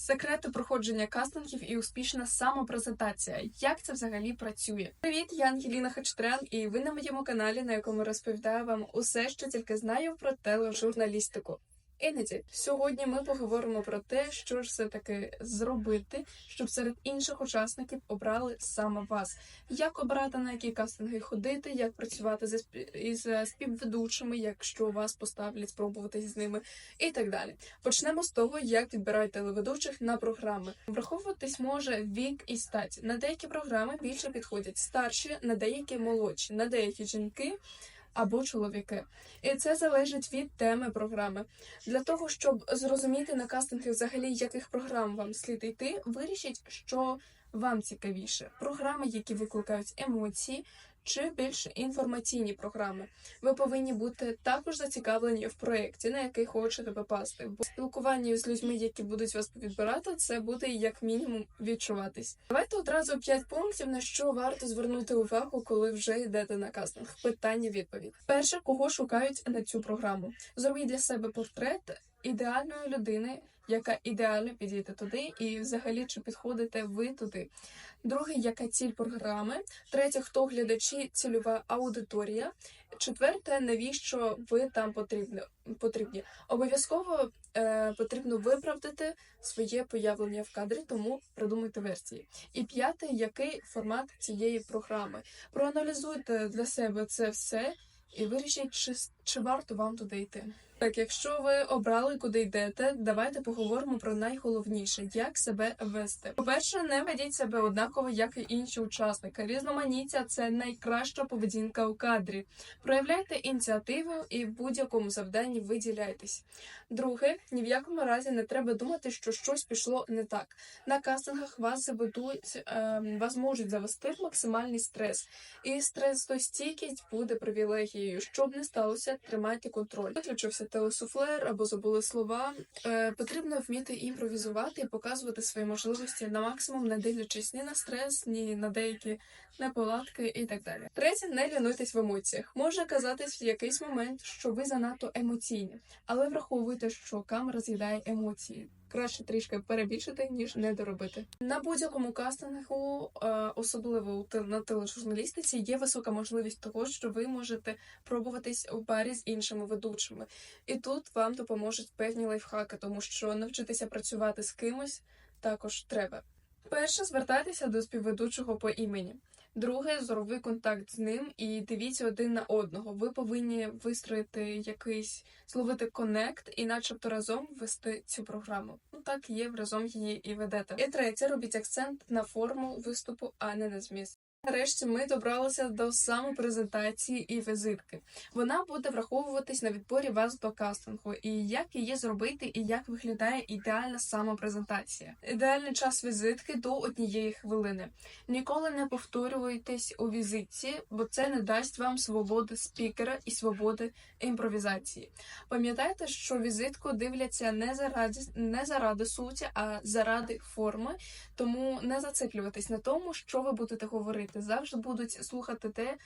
Секрети проходження кастингів і успішна самопрезентація. Як це взагалі працює? Привіт, я Ангеліна Хачтрен, і ви на моєму каналі, на якому розповідаю вам усе, що тільки знаю про тележурналістику. Іноді сьогодні ми поговоримо про те, що ж все таки зробити, щоб серед інших учасників обрали саме вас. Як обирати на які кастинги ходити, як працювати спів- із е, співведучими, якщо вас поставлять спробувати з ними, і так далі. Почнемо з того, як відбирають телеведучих на програми. Враховуватись може вік і стать. На деякі програми більше підходять старші, на деякі молодші, на деякі жінки. Або чоловіки, і це залежить від теми програми. Для того щоб зрозуміти на кастинги взагалі, яких програм вам слід йти, вирішіть, що вам цікавіше: програми, які викликають емоції, чи більш інформаційні програми. Ви повинні бути також зацікавлені в проєкті, на який хочете попасти. Бо спілкування з людьми, які будуть вас відбирати, це буде як мінімум відчуватись. Давайте одразу п'ять пунктів, на що варто звернути увагу, коли вже йдете на кастинг. Питання відповідь. Перше, кого шукають на цю програму. Зробіть для себе портрет ідеальної людини, яка ідеально підійде туди, і взагалі чи підходите ви туди. Друге, яка ціль програми. Третє, хто глядачі, цільова аудиторія. Четверте, навіщо ви там потрібні? потрібні. Обов'язково е, потрібно виправдати своє появлення в кадрі, тому придумайте версії. І п'яте, який формат цієї програми. Проаналізуйте для себе це все і вирішіть, чи, чи варто вам туди йти. Так, якщо ви обрали, куди йдете, давайте поговоримо про найголовніше, як себе вести. По-перше, не ведіть себе однаково, як і інші учасники. Різноманіття це найкраща поведінка у кадрі. Проявляйте ініціативу і в будь-якому завданні виділяйтесь. Друге, ні в якому разі не треба думати, що щось пішло не так. На кастингах вас заведуть, ем, вас можуть завести в максимальний стрес, і стресостійкість буде привілегією. Щоб не сталося, тримайте контроль. Виключився телесуфлер або забули слова. Е, потрібно вміти імпровізувати і показувати свої можливості на максимум, не дивлячись ні на стрес, ні на деякі неполадки і так далі. Третє, не лінуйтесь в емоціях. Може казатись в якийсь момент, що ви занадто емоційні, але враховуйте, що камера з'їдає емоції. Краще трішки перебільшити, ніж не доробити. На будь-якому кастингу, е, особливо на тележурналістиці, є висока можливість того, що ви можете пробуватись у парі з іншими ведучими. І тут вам допоможуть певні лайфхаки, тому що навчитися працювати з кимось також треба. Перше, звертайтеся до співведучого по імені. Друге, зоровий контакт з ним і дивіться один на одного. Ви повинні вистроїти якийсь зловити конект і, начебто, разом вести цю програму. Ну так є, разом її і ведете. І третє, робіть акцент на форму виступу, а не на зміст. Нарешті ми добралися до самопрезентації і візитки. Вона буде враховуватись на відборі вас до кастингу, і як її зробити, і як виглядає ідеальна самопрезентація. Ідеальний час візитки до однієї хвилини. Ніколи не повторюйтесь у візитці, бо це не дасть вам свободи спікера і свободи імпровізації. Пам'ятайте, що візитку дивляться не заради не заради суті, а заради форми. Тому не зациклюватись на тому, що ви будете говорити. Завжди будуть слухати те,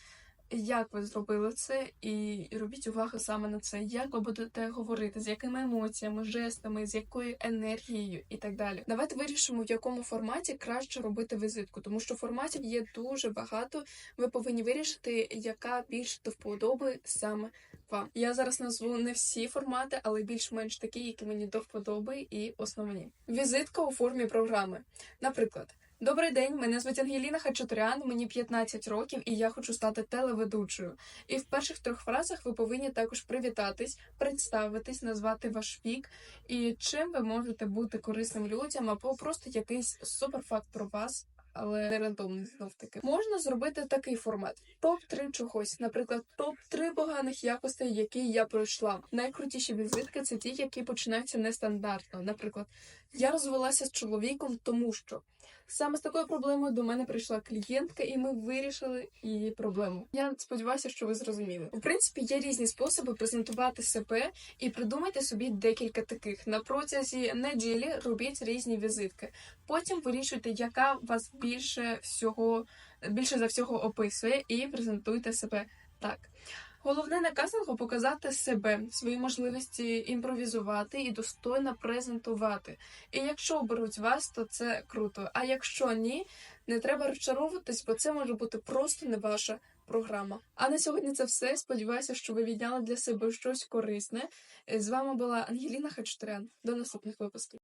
як ви зробили це, і робіть увагу саме на це, як ви будете говорити, з якими емоціями, жестами, з якою енергією і так далі. Давайте вирішимо, в якому форматі краще робити візитку, тому що форматів є дуже багато. Ви повинні вирішити, яка більш до вподоби саме вам. Я зараз назву не всі формати, але більш-менш такі, які мені до вподоби, і основні. Візитка у формі програми. Наприклад. Добрий день, мене звуть Ангеліна Хачатрян, мені 15 років, і я хочу стати телеведучою. І в перших трьох фразах ви повинні також привітатись, представитись, назвати ваш вік і чим ви можете бути корисним людям, або просто якийсь суперфакт про вас. Але не рандомний знов таки можна зробити такий формат: топ 3 чогось, наприклад, топ 3 поганих якостей, які я пройшла. Найкрутіші візитки це ті, які починаються нестандартно. Наприклад, я розвелася з чоловіком, тому що саме з такою проблемою до мене прийшла клієнтка, і ми вирішили її проблему. Я сподіваюся, що ви зрозуміли. У принципі, є різні способи презентувати себе і придумайте собі декілька таких. На протязі неділі робіть різні візитки. Потім вирішуйте, яка вас більше всього більше за всього описує, і презентуйте себе так. Головне на кастингу показати себе, свої можливості імпровізувати і достойно презентувати. І якщо оберуть вас, то це круто. А якщо ні, не треба розчаровуватись, бо це може бути просто не ваша програма. А на сьогодні це все. Сподіваюся, що ви відняли для себе щось корисне. З вами була Ангеліна Хачатрян. До наступних випусків.